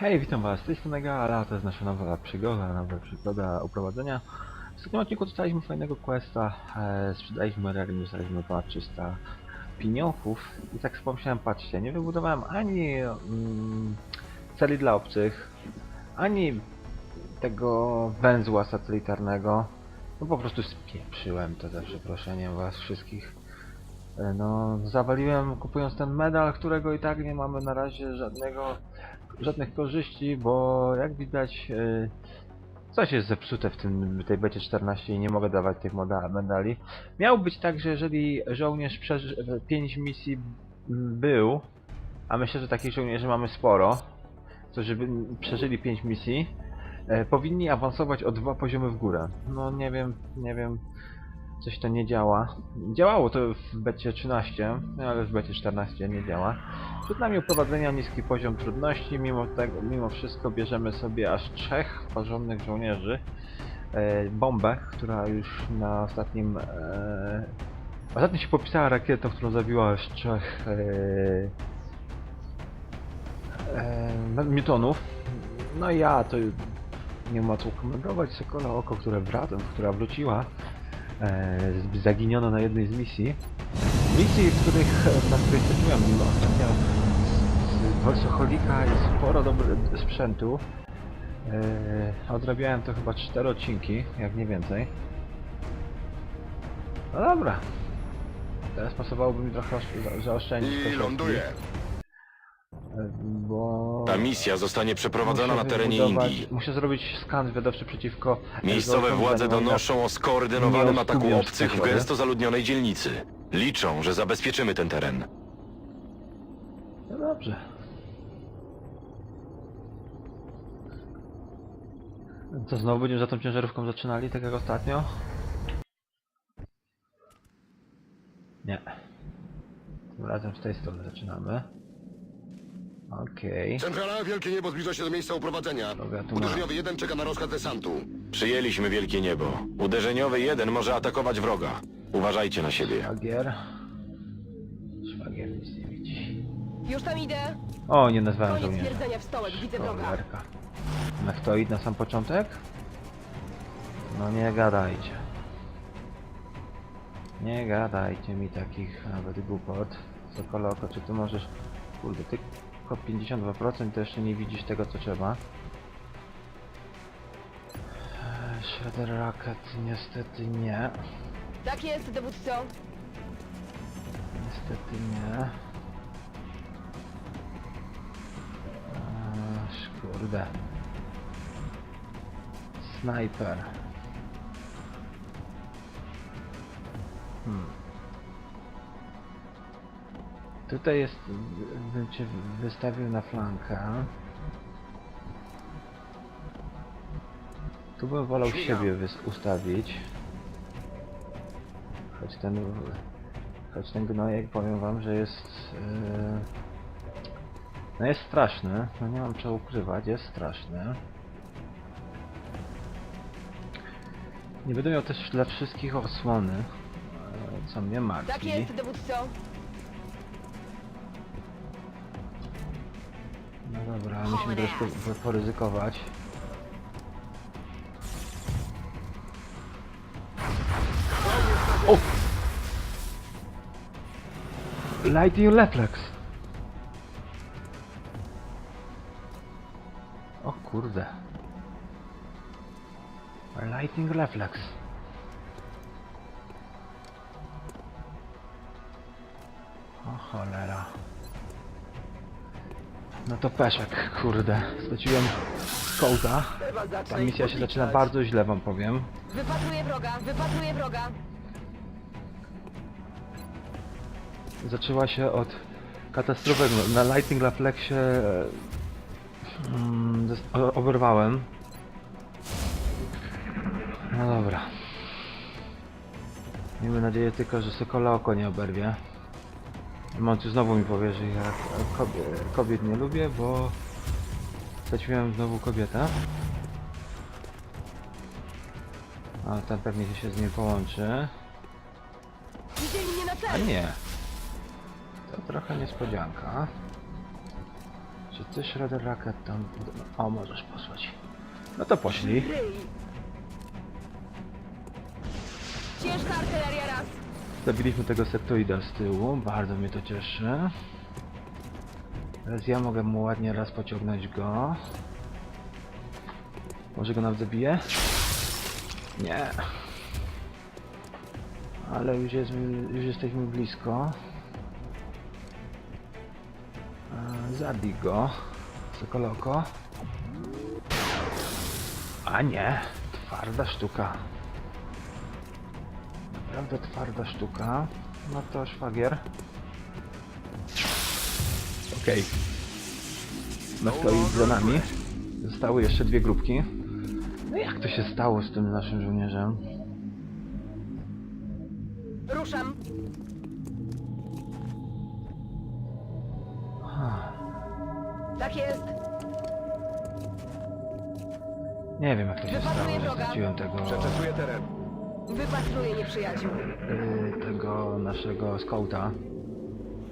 Hej, witam was, z tej strony to jest nasza nowa przygoda, nowa przygoda uprowadzenia. W ostatnim odcinku dostaliśmy fajnego questa, e, sprzedaliśmy Rarium, dostaliśmy ponad 300 pieniążków i tak pomyślałem, patrzcie, nie wybudowałem ani mm, celi dla obcych, ani tego węzła satelitarnego. No po prostu spieprzyłem to za przeproszeniem was wszystkich. E, No, zawaliłem kupując ten medal, którego i tak nie mamy na razie żadnego żadnych korzyści, bo jak widać y, coś jest zepsute w tym, tej becie 14 i nie mogę dawać tych medali. Miał być tak, że jeżeli żołnierz przeży 5 misji m, był, a myślę, że takich żołnierzy mamy sporo, żeby przeżyli 5 misji, e, powinni awansować o dwa poziomy w górę. No nie wiem, nie wiem, coś to nie działa. Działało to w becie 13, no ale w becie 14 nie działa. Przed nami uprowadzenia niski poziom trudności, mimo tego, mimo wszystko bierzemy sobie aż trzech porządnych żołnierzy. E, bombę, która już na ostatnim... E, ostatnio się popisała rakietą, którą zabiła aż trzech e, e, Newtonów. No ja to nie ma co komentować. Sokola oko, które wraca, która wróciła, zaginiono na jednej z misji. Misji, w których, na których trafiłem mimo ostatnio z Worsoholika jest sporo dobrego sprzętu. Yy, odrabiałem to chyba 4 odcinki, jak nie więcej. No dobra. Teraz pasowałoby mi trochę osz- za- zaoszczędzić I ląduje. Ta misja zostanie przeprowadzona na terenie wybudować- Indii. Muszę zrobić skan wywiadowczy przeciwko... Miejscowe Exodom, władze donoszą o skoordynowanym nie ataku obcych w gęsto zaludnionej dzielnicy. Liczą, że zabezpieczymy ten teren. No dobrze. To znowu będziemy za tą ciężarówką zaczynali, tak jak ostatnio? Nie. Tym razem z tej strony zaczynamy. Okej. Centrala, wielkie niebo zbliża się do miejsca uprowadzenia. Dobra, tu Uderzeniowy jeden czeka na rozkaz desantu. Przyjęliśmy wielkie niebo. Uderzeniowy jeden może atakować wroga. Uważajcie na siebie. Szwagier. Szwagier nic nie widzi. Już tam idę. O, nie nazwałem Koniec żołnierza. twierdzenia w stołek, widzę wroga. Cholerka. Iść na sam początek? No nie gadajcie. Nie gadajcie mi takich nawet głupot. Sokoloko, czy ty możesz... Kurde, ty tylko 52% to jeszcze nie widzisz tego co trzeba. Eee, Shredder Rocket niestety nie. Tak jest, dowódco. Niestety nie. Aż kurde. Snajper. Hmm. Tutaj jest, bym cię wystawił na flankę. Tu bym wolał siebie ustawić. Choć ten Choć ten gnojek powiem wam, że jest... Yy... No jest straszny, no nie mam czego ukrywać, jest straszny. Nie będę miał też dla wszystkich osłony, co mnie Tak martwi. jest, dowódco. Dobra, musimy troszkę po- poryzykować. O! Lightning Reflex! O kurde. Lightning Reflex. O cholera. No to peszek, kurde. Straciłem kołta. Ta misja się zaczyna bardzo źle, wam powiem. Wypatruję wroga, wypatruję wroga. Zaczęła się od katastrofy. Na Lightning Reflexie e, mm, oberwałem. No dobra. Miejmy nadzieję tylko, że Sokola oko nie oberwie. Monty znowu mi powie, że ja kobie, kobiet nie lubię, bo straciłem znowu kobietę. A ten pewnie się z nim połączy. A nie. To trochę niespodzianka. Czy ty Shredder Racket tam... O, możesz posłać. No to poszli. Ciężka artyleria raz. Zabiliśmy tego sektoida z tyłu, bardzo mnie to cieszy. Teraz ja mogę mu ładnie raz pociągnąć go. Może go nawet zabiję? Nie. Ale już, jest, już jesteśmy blisko. Zabij go. Sokoloko. A nie, twarda sztuka. Naprawdę twarda sztuka. No to szwagier. Okej. Okay. za nami. Zostały jeszcze dwie grupki. No jak to się stało z tym naszym żołnierzem? Ruszam. Tak jest. Nie wiem jak to się Wypatruję stało, że wroga. straciłem tego, Przeczesuję teren. Wypatruję nieprzyjaciół. y, tego naszego skauta.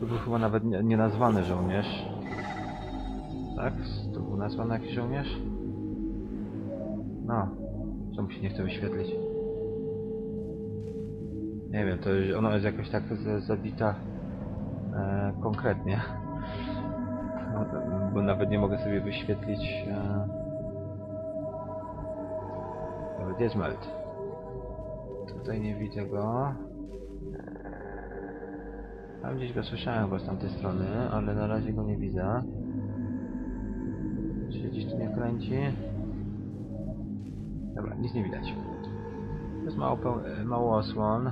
To był chyba nawet nie, nie nazwany żołnierz. Tak? To był nazwany jakiś żołnierz? No. Czemu się nie chce wyświetlić? Nie wiem, to już ona jest jakoś tak zabita e, konkretnie. No, bo nawet nie mogę sobie wyświetlić e, Gdzie jest Melt? Tutaj nie widzę go. Tam gdzieś go słyszałem chyba z tamtej strony, ale na razie go nie widzę. Czy gdzieś tu nie kręci? Dobra, nic nie widać. To jest mało, e, mało osłon.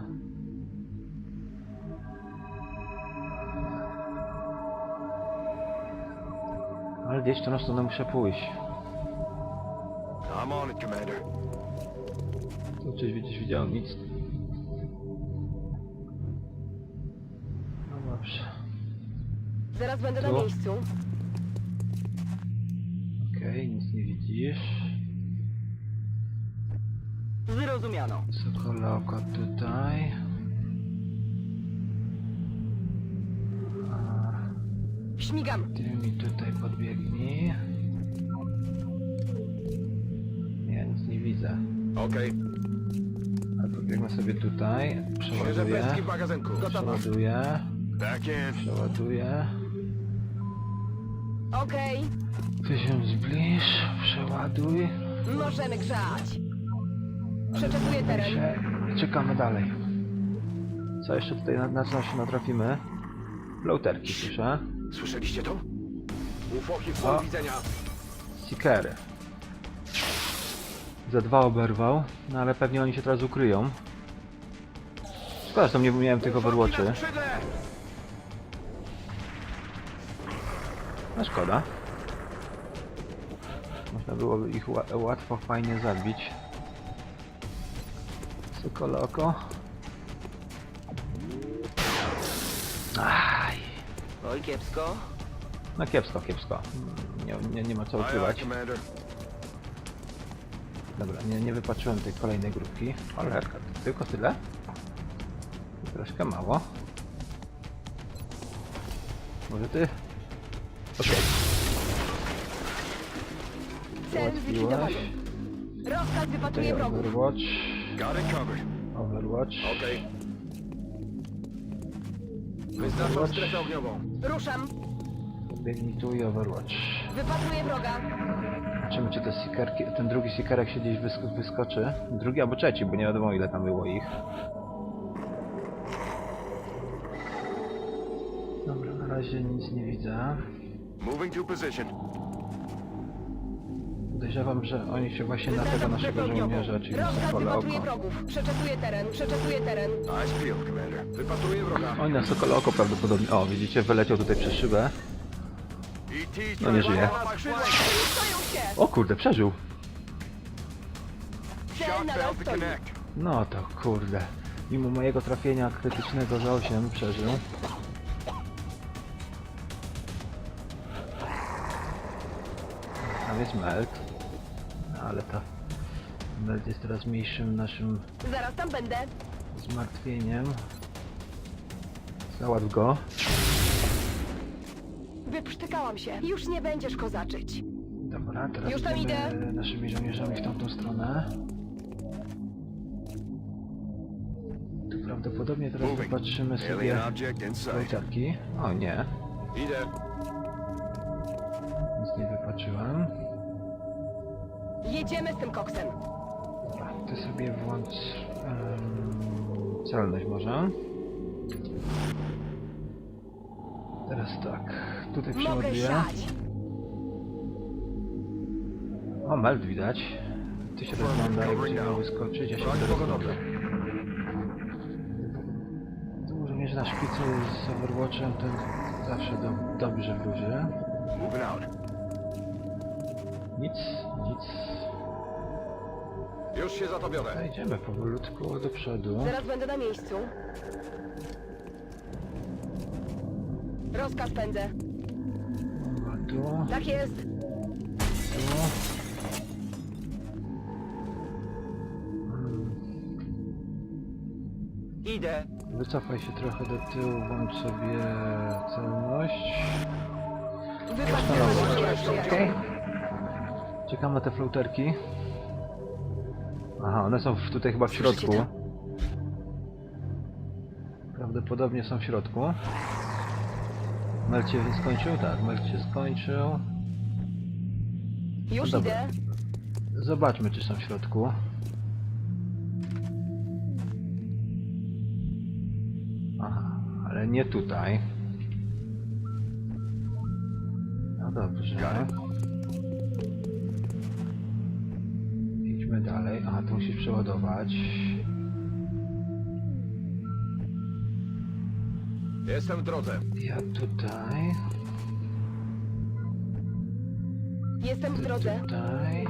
Ale gdzieś w tą stronę muszę pójść. I'm on it, Commander. Tu coś gdzieś widziałem, nic. No dobrze. Zaraz będę na miejscu. Okej, nic nie widzisz. Zrozumiano. Sokoloko tutaj. A Śmigam. ty mi tutaj podbiegnij. Ja nic nie widzę. Okej. Ale podbiegnę sobie tutaj. Świeże Przeładuję. pestki w magazynku. Przeładuję. Back in. Przeładuję. Okej. Ty się zbliż. Przeładuj. Możemy grzać. Przeczepuję teren. się czekamy dalej. Co jeszcze tutaj na, na co się natrafimy? Floaterki słyszę. Słyszeliście to? Ufoki w O. polu widzenia. Za dwa oberwał, no ale pewnie oni się teraz ukryją. Szkoda, że tam nie miałem tych overwatchy. No szkoda. Można byłoby ich ła łatwo, fajnie zabić. Sokoloko. Aj. Oj, kiepsko. No kiepsko, kiepsko. Nie, nie, nie ma co Aye, aye, ukrywać. Dobra, nie, nie wypatrzyłem tej kolejnej grupki. Cholerka, tylko tyle? Troszkę mało. Może ty? Okej, Cel zlikwidowany. Rozkaz wypatruję Tutaj wrogów. Overwatch. Got it covered. Overwatch. Okej. Wyznaczam Overwatch. strefę ogniową. Ruszam. Biegnij tu i Overwatch. Wypatruję wroga. Zobaczymy, czy te seekerki, ten drugi seekerek się gdzieś wysk wyskoczy. Drugi albo trzeci, bo nie wiadomo ile tam było ich. Dobra, na razie nic nie widzę. Moving to position. Podejrzewam, że oni się właśnie na tego naszego żołnierza, czyli Rozkaz Sokole Oko. wrogów. Teren. Przeczepuję teren. Field, Commander. Wypatruję wroga. Oni na Sokole Oko prawdopodobnie... O, widzicie, wyleciał tutaj przez szybę. ET No nie żyje. na. Stoją. O kurde, przeżył! Cel nadal stoi. No to kurde. Mimo mojego trafienia krytycznego za 8 przeżył. Tam jest Melt. Ale to... Melt jest teraz mniejszym naszym Zaraz tam będę. zmartwieniem. Załatw go. Wyprztykałam się. Już nie będziesz kozaczyć. Dobra, teraz Już tam idziemy idę. naszymi żołnierzami w tamtą stronę. Tu prawdopodobnie teraz Moving. popatrzymy sobie object in sight. flautarki. O nie, Idę. nic nie wypatrzyłem. Jedziemy z tym koksem. Dobra, ty sobie włącz em, celność może. Teraz tak, tutaj Mogę przeładuję. siać. O, meld widać. Ty się rozgląda, jak będzie miał wyskoczyć, ja się rozglądał. Tu żołnierz na szpicy z Overwatchem to zawsze do, dobrze wróży. Nic, nic. Już się za to biorę. Idziemy powolutku do przodu. Zaraz będę na miejscu. Rozkaz pędzę. Tak jest. Idę. Wycofaj się trochę do tyłu, włącz sobie celność. Okej. przyjaciół. Czekam na te floaterki. Aha, one są tutaj chyba w środku. Prawdopodobnie są w środku. Mel się skończył? Tak, Mel się skończył. Już No idę. Zobaczmy, czy są w środku. Ale nie tutaj. No dobrze. Idźmy dalej. Aha, tu musisz przeładować. Jestem w drodze. Ja tutaj. Jestem w drodze. Tutaj.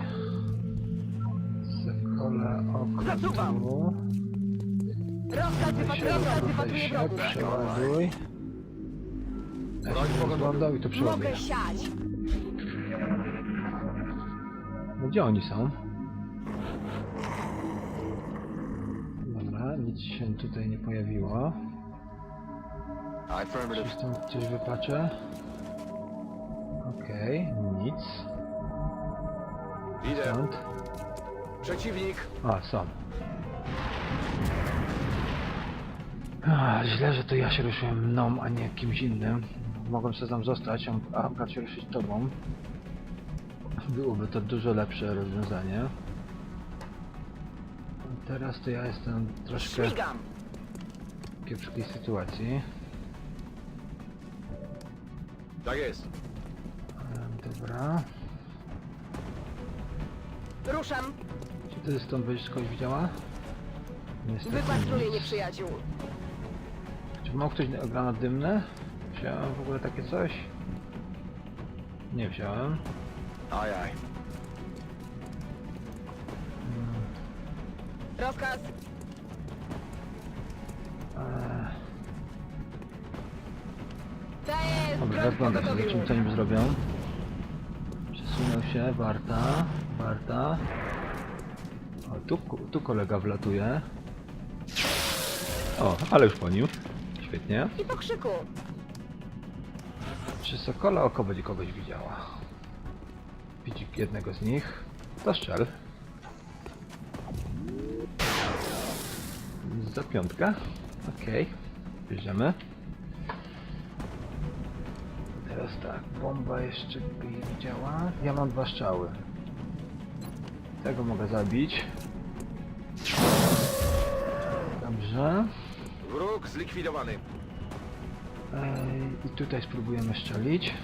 Zasuwam. oko. Wypatruję, rozkaz wypatruję się wrogów. przeładuj. Ja Broń i tu przeładuję. Mogę siać. No gdzie oni są? Dobra, nic się tutaj nie pojawiło. Czy Affirmative. stąd coś wypaczę? Okej, nic. Idę. Stąd. Przeciwnik. A, są. A, źle, że to ja się ruszyłem mną, a nie kimś innym. Mogłem sobie tam zostać, a akurat się ruszyć tobą. Byłoby to dużo lepsze rozwiązanie. Teraz to ja jestem troszkę w kiepskiej sytuacji. Tak jest. Dobra. Ruszam. Czy ty stąd będziesz kogoś widziała? Niestety Wypatruję nieprzyjaciół. Ma ktoś granat dymny? Wziąłem w ogóle takie coś? Nie wziąłem. Aj, aj. Rozkaz. Eee, jest dobra, broń rozglądam się, pogotowiu. zobaczymy co nim zrobią. Przesunął się, Barta, Barta. O, tu, tu kolega wlatuje. O, ale już po nim. Świetnie. I po krzyku. Czy Sokola oko będzie kogoś widziała? Widzi jednego z nich. To strzel. Za piątkę. Okej. Bierzemy. Teraz tak, bomba jeszcze by nie widziała. Ja mam dwa strzały. Tego mogę zabić. Dobrze. Wróg zlikwidowany. Ej, I tutaj spróbujemy strzelić.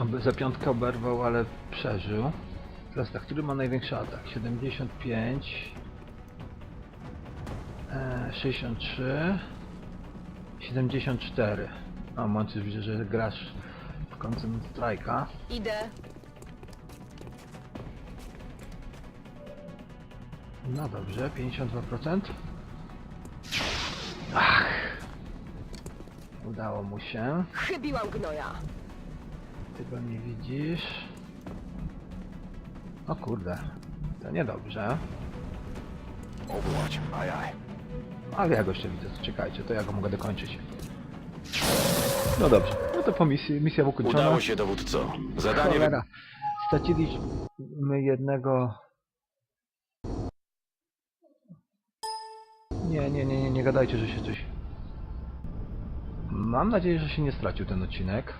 Oby za piątkę oberwał, ale przeżył. Teraz tak, który ma największy atak? 75 e, 63 74 A, Moncy widzę, że grasz w końcem strajka. Idę. No dobrze, 52%. Ach! Udało mu się. Chybiłam gnoja. Ty go nie widzisz. O kurde, to niedobrze. Overwatch. Aj, aj. Ale ja go jeszcze widzę, czekajcie, to ja go mogę dokończyć. No dobrze, no to po misji, misja ukończona. Udało się, dowódco. Zadanie... Cholera. Straciliśmy jednego... Nie, nie, nie, nie, nie gadajcie, że się coś... Mam nadzieję, że się nie stracił ten odcinek.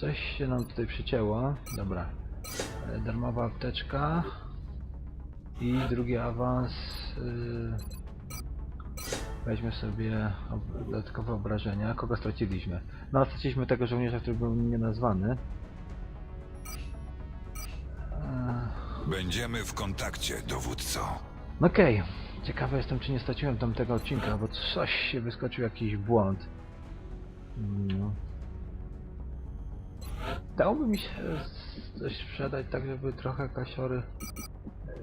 Coś się nam tutaj przycięło. Dobra. E, Darmowa apteczka. I drugi awans. Yy... Weźmy sobie ob- dodatkowe obrażenia. Kogo straciliśmy? No, straciliśmy tego żołnierza, który był nienazwany. Będziemy w kontakcie, dowódco. Okej. Ciekawy jestem, czy nie straciłem tamtego odcinka, bo coś się wyskoczył, jakiś błąd. No. Dałoby mi się coś sprzedać, tak żeby trochę kasiory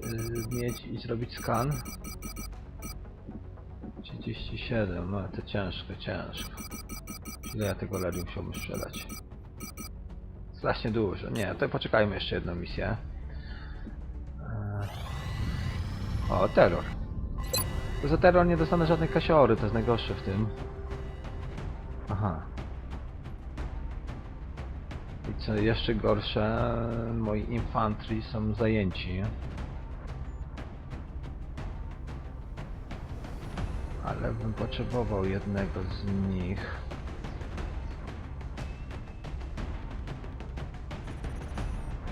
yy, mieć i zrobić skan. 37, no to ciężko, ciężko. Ile ja tego ledy musiałbym sprzedać? Strasznie dużo. Nie, to poczekajmy jeszcze jedną misję. O, terror. Za terror nie dostanę żadnej kasiory, to jest najgorsze w tym. Aha. I co jeszcze gorsze, moi infantry są zajęci. Ale bym potrzebował jednego z nich.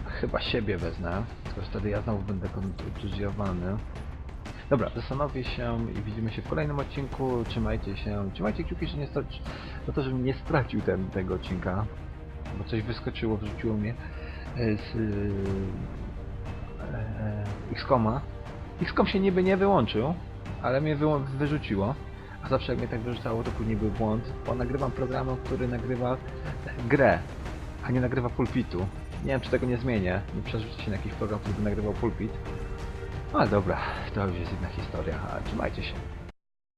Chyba siebie wezmę, tylko wtedy ja znowu będę kontuzjowany. Dobra, zastanowię się i widzimy się w kolejnym odcinku. Trzymajcie się, trzymajcie kciuki, że nie straci, za to, żebym nie stracił ten, tego odcinka. Bo coś wyskoczyło, wrzuciło mnie e, z yy, e, X-Koma. X-Kom się niby nie wyłączył, ale mnie wyrzuciło. A zawsze jak mnie tak wyrzucało, to później był błąd, bo nagrywam program, który nagrywa grę, a nie nagrywa pulpitu. Nie wiem, czy tego nie zmienię. Nie przerzucę się na jakiś program, który by nagrywał pulpit. Ale dobra, to już jest inna historia. Trzymajcie się.